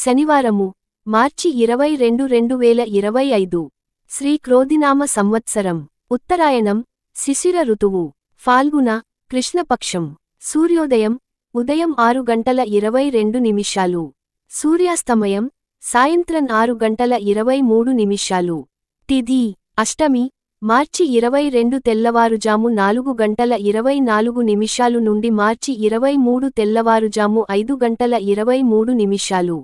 శనివారము మార్చి ఇరవై రెండు రెండు వేల ఇరవై ఐదు. శ్రీ క్రోధినామ సంవత్సరం. ఉత్తరాయణం శిశిర ఋతువు. ఫాల్గుణ కృష్ణపక్షం. సూర్యోదయం ఉదయం ఆరు గంటల ఇరవై రెండు నిమిషాలు. సూర్యాస్తమయం సాయంత్రం ఆరు గంటల ఇరవై మూడు నిమిషాలు. తిథి అష్టమి మార్చి ఇరవై రెండు తెల్లవారుజాము నాలుగు గంటల ఇరవై నాలుగు నిమిషాలు నుండి మార్చి ఇరవై మూడు తెల్లవారుజాము ఐదు గంటల ఇరవై మూడు నిమిషాలు.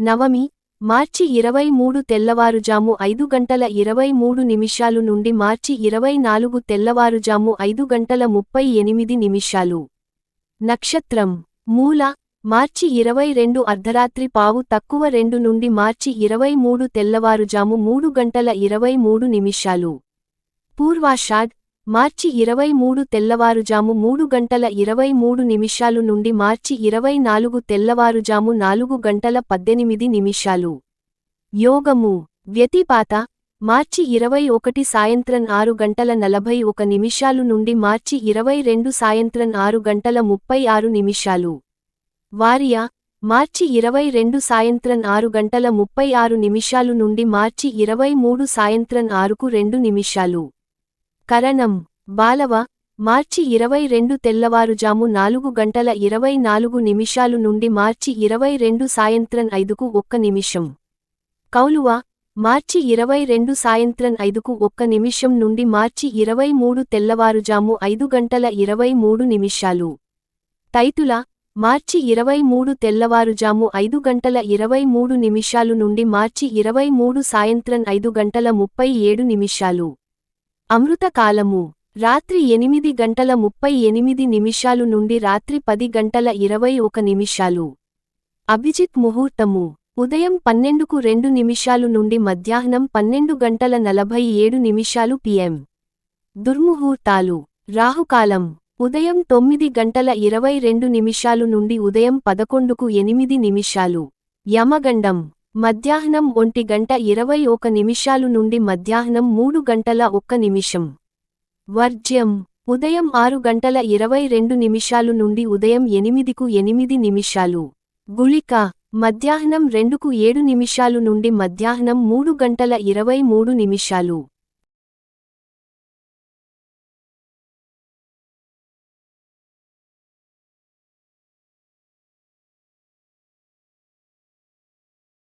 నవమి మార్చి ఇరవై మూడు తెల్లవారుజాము ఐదు గంటల ఇరవై మూడు నిమిషాలు నుండి మార్చి ఇరవై నాలుగు తెల్లవారుజాము ఐదు గంటల ముప్పై ఎనిమిది నిమిషాలు. నక్షత్రం మూల మార్చి ఇరవై రెండు అర్ధరాత్రి పావు తక్కువ రెండు నుండి మార్చి ఇరవై మూడు తెల్లవారుజాము మూడు గంటల ఇరవై మూడు నిమిషాలు. పూర్వాషాఢ్ మార్చి ఇరవై మూడు తెల్లవారుజాము మూడు గంటల ఇరవై మూడు నిమిషాలు నుండి మార్చి ఇరవై నాలుగు తెల్లవారుజాము నాలుగు గంటల పద్దెనిమిది నిమిషాలు. యోగము. వ్యతిపాత. మార్చి ఇరవై ఒకటి సాయంత్రం ఆరు గంటల నలభై ఒక నిమిషాలు నుండి మార్చి ఇరవై రెండు సాయంత్రం ఆరు గంటల ముప్పై ఆరు నిమిషాలు. వార్య. మార్చి ఇరవై రెండు సాయంత్రం ఆరు గంటల ముప్పై ఆరు నిమిషాలు నుండి మార్చి ఇరవై మూడు సాయంత్రం ఆరుకు రెండు నిమిషాలు. కరణం బాలవ మార్చి ఇరవై రెండు తెల్లవారుజాము నాలుగు గంటల ఇరవై నాలుగు నిమిషాలు నుండి మార్చి ఇరవై రెండు సాయంత్రం ఐదుకు ఒక్క నిమిషం. కౌలువ మార్చి ఇరవై రెండు సాయంత్రం ఐదుకు ఒక్క నిమిషం నుండి మార్చి ఇరవై మూడు తెల్లవారుజాము ఐదు గంటల ఇరవై మూడు నిమిషాలు. తైతుల మార్చి ఇరవై మూడు తెల్లవారుజాము ఐదు గంటల ఇరవై మూడు నిమిషాలు నుండి మార్చి ఇరవై మూడు సాయంత్రం ఐదు గంటల ముప్పై ఏడు నిమిషాలు. అమృతకాలము రాత్రి ఎనిమిది గంటల ముప్పై ఎనిమిది నిమిషాలు నుండి రాత్రి పది గంటల ఇరవై ఒక నిమిషాలు. అభిజిత్ ముహూర్తము ఉదయం పన్నెండుకు రెండు నిమిషాలు నుండి మధ్యాహ్నం పన్నెండు గంటల నలభై ఏడు నిమిషాలు పిఎం దుర్ముహూర్తాలు రాహుకాలం ఉదయం తొమ్మిది గంటల ఇరవై రెండు నిమిషాలు నుండి ఉదయం పదకొండుకు ఎనిమిది నిమిషాలు. యమగండం మధ్యాహ్నం ఒంటి గంట ఇరవై ఒక నిమిషాలు నుండి మధ్యాహ్నం మూడు గంటల ఒక్క నిమిషం. వర్జ్యం. ఉదయం ఆరు గంటల ఇరవై రెండు నిమిషాలు నుండి ఉదయం ఎనిమిదికు ఎనిమిది నిమిషాలు. గుళిక. మధ్యాహ్నం రెండుకు ఏడు నిమిషాలు నుండి మధ్యాహ్నం మూడు గంటల ఇరవై మూడు నిమిషాలు.